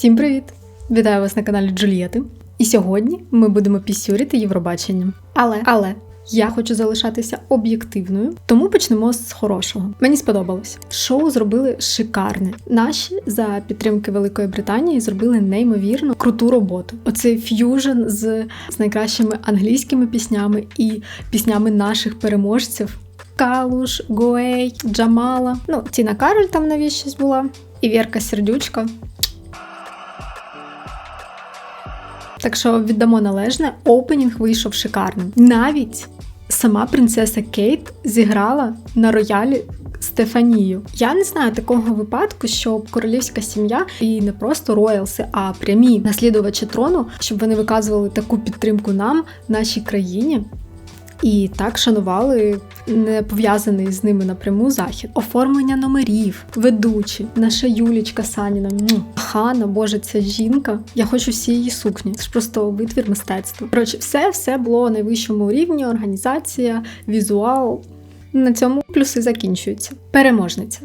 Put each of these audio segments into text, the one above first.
Всім привіт! Вітаю вас на каналі Джулієти. І сьогодні ми будемо пісюрити Євробаченням. Але, але я хочу залишатися об'єктивною, тому почнемо з хорошого. Мені сподобалось. Шоу зробили шикарне. Наші за підтримки Великої Британії зробили неймовірно круту роботу. Оцей ф'южн з, з найкращими англійськими піснями і піснями наших переможців. Калуш, Гуей, Джамала. Ну, Тіна Кароль там навіщось була, і Вірка Сердючка. Так що віддамо належне, опенінг вийшов шикарним. Навіть сама принцеса Кейт зіграла на роялі Стефанію. Я не знаю такого випадку, щоб королівська сім'я і не просто роялси, а прямі наслідувачі трону, щоб вони виказували таку підтримку нам, нашій країні. І так шанували не пов'язаний з ними напряму захід. Оформлення номерів, ведучі, наша Юлічка Саніна, Хана, боже, ця жінка. Я хочу всі її сукні. Це ж просто витвір мистецтва. Коротше, все все було на найвищому рівні, організація, візуал. На цьому плюси закінчуються. Переможниця.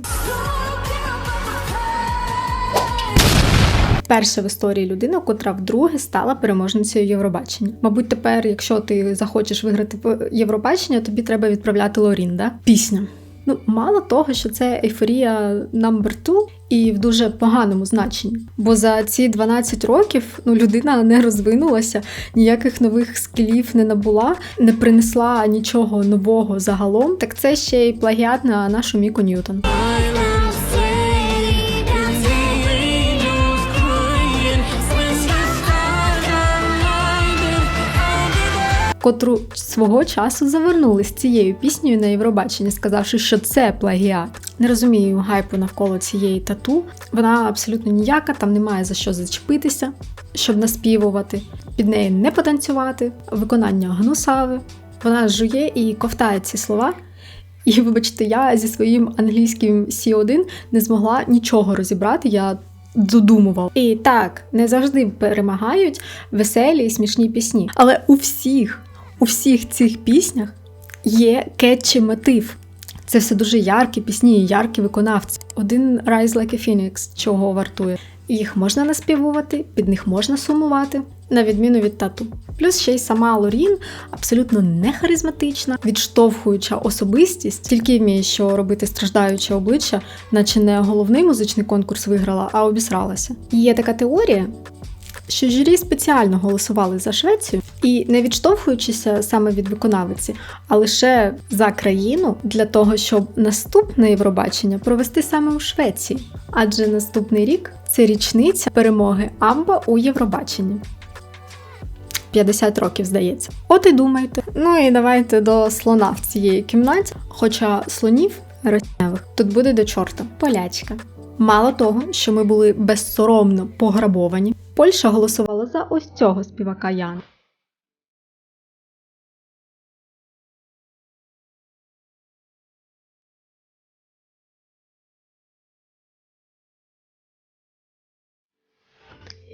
Перша в історії людина, котра вдруге стала переможницею Євробачення. Мабуть, тепер, якщо ти захочеш виграти Євробачення, тобі треба відправляти Лорінда. Пісня. Ну, мало того, що це ейфорія number two і в дуже поганому значенні. Бо за ці 12 років ну, людина не розвинулася, ніяких нових скілів не набула, не принесла нічого нового загалом. Так це ще й плагіат на нашу Міку Ньютон. Котру свого часу завернули з цією піснею на Євробачення, сказавши, що це плагіат. Не розумію гайпу навколо цієї тату. Вона абсолютно ніяка, там немає за що зачепитися, щоб наспівувати, під неї не потанцювати, виконання гнусаве. Вона жує і ковтає ці слова. І, вибачте, я зі своїм англійським C1 не змогла нічого розібрати. Я додумував. І так, не завжди перемагають веселі і смішні пісні. Але у всіх у всіх цих піснях є кетчі мотив. Це все дуже яркі пісні, і яркі виконавці. Один Rise Like a Phoenix чого вартує. Їх можна наспівувати, під них можна сумувати, на відміну від тату. Плюс ще й сама Лорін абсолютно не харизматична, відштовхуюча особистість, тільки вміє, що робити страждаюче обличчя, наче не головний музичний конкурс виграла, а обісралася. Є така теорія, що журі спеціально голосували за Швецію і не відштовхуючися саме від виконавиці, а лише за країну для того, щоб наступне Євробачення провести саме у Швеції. Адже наступний рік це річниця перемоги Амба у Євробаченні. 50 років, здається. От і думайте. Ну і давайте до слона в цієї кімнаті. Хоча слонів роснявих тут буде до чорта полячка. Мало того, що ми були безсоромно пограбовані, Польща голосувала за ось цього співака Яна.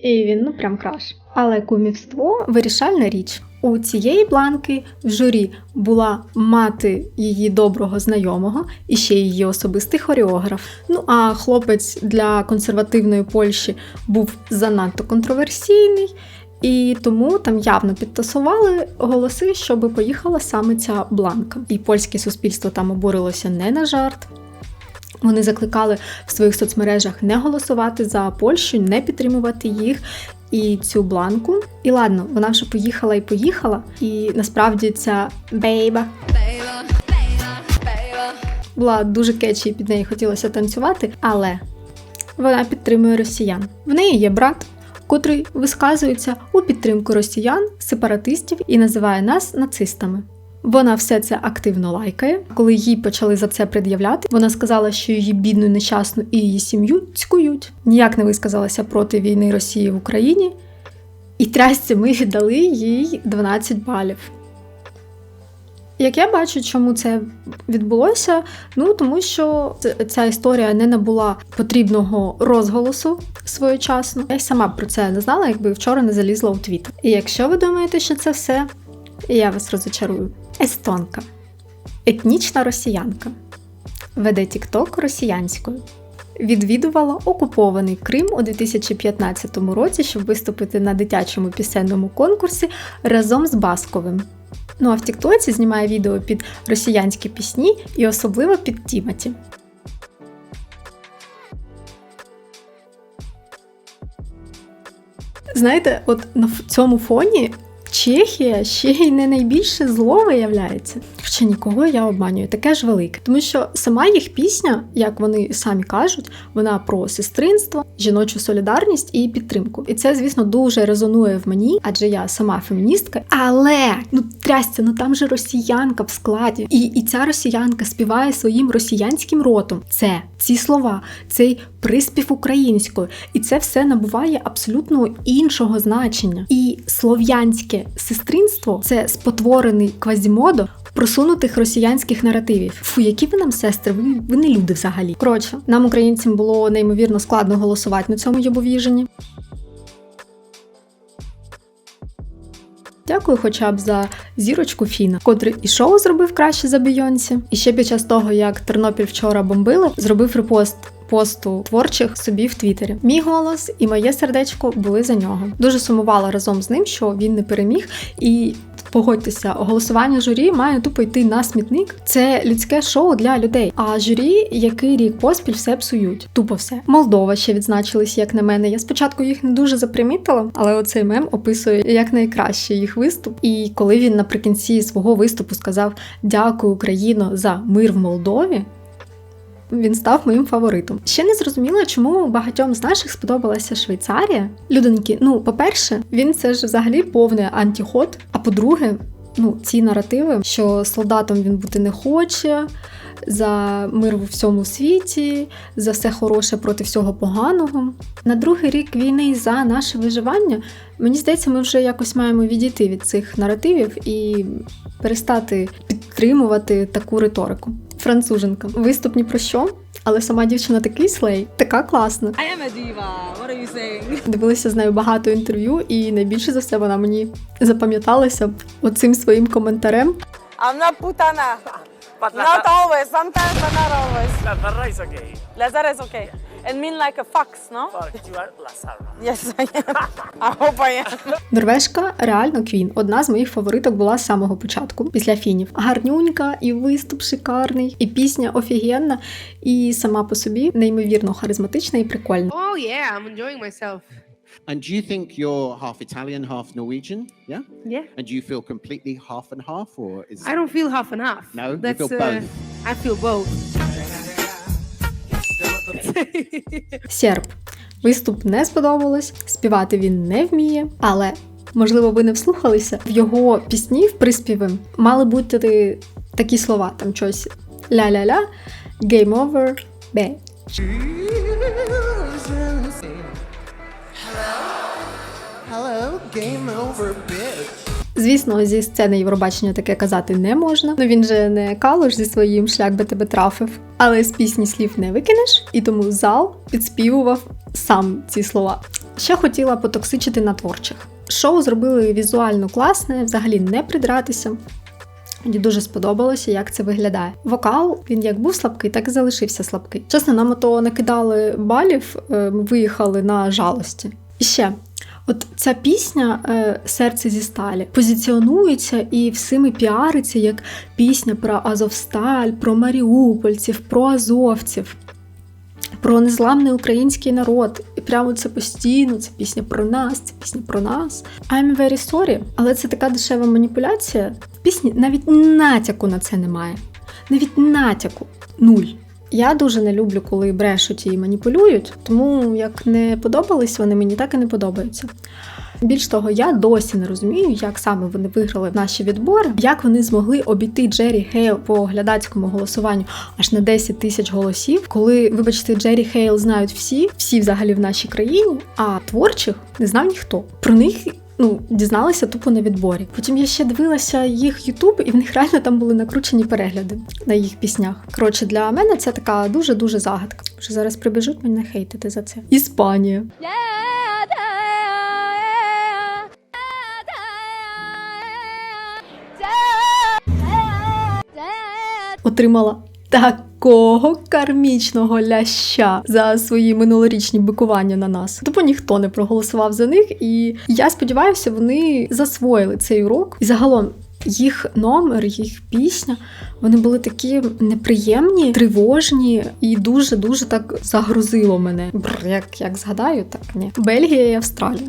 І він ну прям краш. Але кумівство вирішальна річ. У цієї бланки в журі була мати її доброго знайомого і ще її особистий хореограф. Ну а хлопець для консервативної Польщі був занадто контроверсійний, і тому там явно підтасували голоси, щоб поїхала саме ця бланка. І польське суспільство там обурилося не на жарт. Вони закликали в своїх соцмережах не голосувати за Польщу, не підтримувати їх і цю бланку. І ладно, вона вже поїхала і поїхала. І насправді ця бейба була дуже кетчі, і під неї хотілося танцювати, але вона підтримує росіян. В неї є брат, котрий висказується у підтримку росіян, сепаратистів і називає нас нацистами. Вона все це активно лайкає. Коли їй почали за це пред'являти, вона сказала, що її бідну, нещасну і її сім'ю цькують. Ніяк не висказалася проти війни Росії в Україні. І трясці ми віддали їй 12 балів. Як я бачу, чому це відбулося? Ну тому що ця історія не набула потрібного розголосу своєчасно. Я й сама про це не знала, якби вчора не залізла у твіт. І якщо ви думаєте, що це все, я вас розочарую. Естонка, етнічна росіянка, веде Тікток росіянською. відвідувала окупований Крим у 2015 році, щоб виступити на дитячому пісенному конкурсі разом з Басковим. Ну а в Тіктоці знімає відео під росіянські пісні і особливо під Тімоті. Знаєте, от на цьому фоні Чехія ще й не найбільше зло виявляється. Хоча нікого я обманюю, таке ж велике. Тому що сама їх пісня, як вони самі кажуть, вона про сестринство, жіночу солідарність і підтримку. І це, звісно, дуже резонує в мені, адже я сама феміністка. Але ну трясця, ну там же росіянка в складі. І, і ця росіянка співає своїм росіянським ротом. Це ці слова, цей приспів українською, і це все набуває абсолютно іншого значення. І слов'янське сестринство це спотворений квазімодо просунутих росіянських наративів. Фу, які ви нам сестри, ви, ви не люди взагалі. Коротше, нам, українцям, було неймовірно складно голосувати на цьому Йобовіжені. Дякую хоча б за зірочку Фіна, котрий і шоу зробив краще за Бейонсі. І ще під час того, як Тернопіль вчора бомбили, зробив репост посту творчих собі в Твіттері. Мій голос і моє сердечко були за нього. Дуже сумувала разом з ним, що він не переміг. І погодьтеся, голосування журі має тупо йти на смітник. Це людське шоу для людей. А журі, який рік поспіль все псують. Тупо все. Молдова ще відзначились, як на мене. Я спочатку їх не дуже запримітила, але оцей мем описує як найкраще їх виступ. І коли він наприкінці свого виступу сказав Дякую, Україно, за мир в Молдові. Він став моїм фаворитом. Ще не зрозуміло, чому багатьом з наших сподобалася Швейцарія. Людоньки, ну, по-перше, він це ж взагалі повний антиход. А по-друге, ну, ці наративи, що солдатом він бути не хоче, за мир у всьому світі, за все хороше проти всього поганого. На другий рік війни за наше виживання, мені здається, ми вже якось маємо відійти від цих наративів і перестати підтримувати таку риторику. Француженка. Виступ ні про що, але сама дівчина такий слей, така класна. I am a diva. What are you saying? Дивилася з нею багато інтерв'ю, і найбільше за все вона мені запам'яталася оцим своїм коментарем. I'm not putana. La, Not always. Sometimes, but not always. la zarra is okay. Is okay. It mean like a fox, no? But you are la zarra. Yes, I am. I hope I am. Норвежка реально квін. Одна з моїх фавориток була з самого початку, після фінів. Гарнюнька, і виступ шикарний, і пісня офігенна, і сама по собі неймовірно харизматична і прикольна. Oh yeah, I'm enjoying myself. And do you think you're half Italian, half Norwegian? Yeah. Yeah. And do you feel completely half and half, or is I don't feel half and half. No? You That's, feel uh, both? I feel both. Серб. Виступ не сподобалось, співати він не вміє, але можливо ви не вслухалися. В його пісні, в приспіви мали бути такі слова, там щось ля-ля-ля, game over, бе. Hello, game over, bitch. Звісно, зі сцени Євробачення таке казати не можна. Ну він же не калуш зі своїм шлях би тебе трафив. Але з пісні слів не викинеш, і тому зал підспівував сам ці слова. Ще хотіла потоксичити на творчих. Шоу зробили візуально класне, взагалі не придратися. Мені дуже сподобалося, як це виглядає. Вокал він як був слабкий, так і залишився слабкий. Чесно, нам ото накидали балів, е, ми виїхали на жалості. І ще. От ця пісня е, Серце зі сталі позиціонується і всіми піариться як пісня про Азовсталь, про маріупольців, про азовців, про незламний український народ. І прямо це постійно, це пісня про нас, це пісня про нас. I'm very sorry, але це така дешева маніпуляція. В пісні навіть натяку на це немає. Навіть натяку. Нуль. Я дуже не люблю, коли брешуть і маніпулюють, тому як не подобались вони мені, так і не подобаються. Більш того, я досі не розумію, як саме вони виграли наші відбори, як вони змогли обійти Джері Хейл по глядацькому голосуванню аж на 10 тисяч голосів, коли, вибачте, Джері Хейл знають всі, всі взагалі в нашій країні, а творчих не знав ніхто. Про них. Ну, дізналася тупо на відборі. Потім я ще дивилася їх Ютуб, і в них реально там були накручені перегляди на їх піснях. Коротше, для мене це така дуже дуже загадка. Що зараз прибіжуть мене хейтити за це. Іспанія. Отримала такого кармічного ляща за свої минулорічні бикування на нас. Тобто ніхто не проголосував за них, і я сподіваюся, вони засвоїли цей урок. І загалом їх номер, їх пісня, вони були такі неприємні, тривожні і дуже дуже так загрузило мене. Бр, як, як згадаю, так ні. Бельгія і Австралія.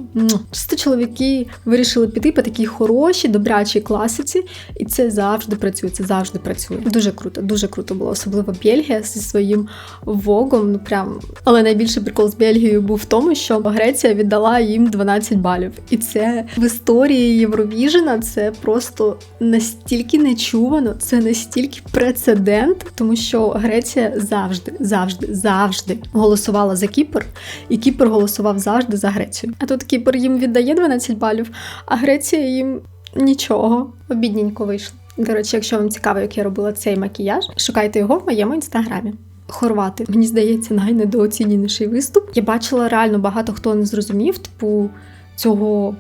Чисто чоловіки вирішили піти по такій хорошій, добрячій класиці, і це завжди працює. Це завжди працює. Дуже круто, дуже круто було. Особливо Бельгія зі своїм вогом. Ну прям. Але найбільший прикол з Бельгією був в тому, що Греція віддала їм 12 балів. І це в історії Євровіжена це просто настільки нечувано, це настільки прецедент, тому що Греція завжди, завжди, завжди голосувала за Кіпр, і Кіпр голосував завжди за Грецію. А тут Кіпр їм віддає 12 балів, а Греція їм нічого. Обідненько вийшло. До речі, якщо вам цікаво, як я робила цей макіяж, шукайте його в моєму інстаграмі. Хорвати, мені здається, найнедооціненіший виступ. Я бачила реально багато хто не зрозумів, типу, цього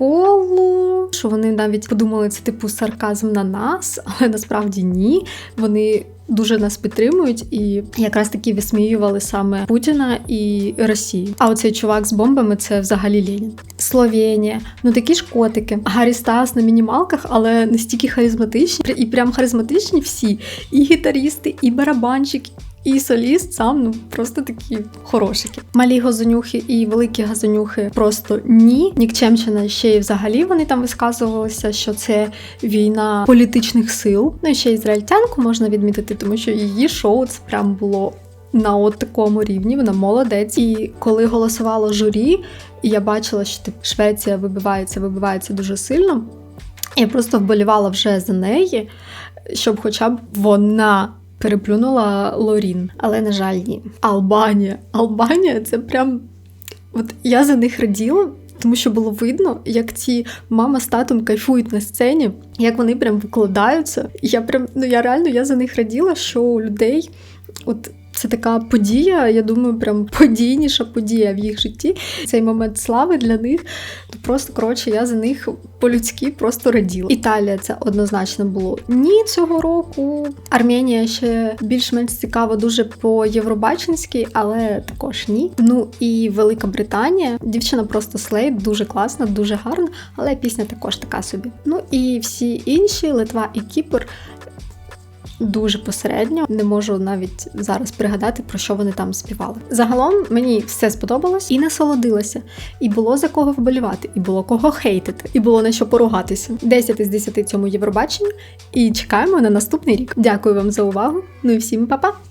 приколу, що вони навіть подумали, це типу сарказм на нас, але насправді ні. Вони дуже нас підтримують і якраз таки висміювали саме Путіна і Росію. А оцей чувак з бомбами це взагалі Ленін. Словенія, ну такі ж котики. Гаррі Стас на мінімалках, але настільки харизматичні, і прям харизматичні всі. І гітаристи, і барабанщик, і соліст сам ну просто такі хорошики. Малі газонюхи і великі газонюхи просто ні. Нікчемщина ще й взагалі вони там висказувалися, що це війна політичних сил. Ну і ще ізраїльтянку можна відмітити, тому що її шоу це прям було. На от такому рівні вона молодець. І коли голосувало журі, і я бачила, що тип, Швеція вибивається, вибивається дуже сильно. Я просто вболівала вже за неї, щоб хоча б вона переплюнула Лорін. Але, на жаль, ні. Албанія. Албанія це прям. От я за них раділа. Тому що було видно, як ці мама з татом кайфують на сцені, як вони прям викладаються. Я прям ну я реально я за них раділа, що у людей от це така подія. Я думаю, прям подійніша подія в їх житті. Цей момент слави для них. То просто коротше, я за них по-людськи просто раділа. Італія це однозначно було ні цього року. Арменія ще більш-менш цікава дуже по євробаченськи, але також ні. Ну і Велика Британія. Дівчина просто слейд, дуже класна, дуже гарна, але пісня також така собі. Ну і всі інші Литва і Кіпр. Дуже посередньо, не можу навіть зараз пригадати, про що вони там співали. Загалом мені все сподобалось і насолодилася, і було за кого вболівати, і було кого хейтити, і було на що поругатися. 10 із 10 цьому Євробаченню. І чекаємо на наступний рік. Дякую вам за увагу. Ну і всім па-па!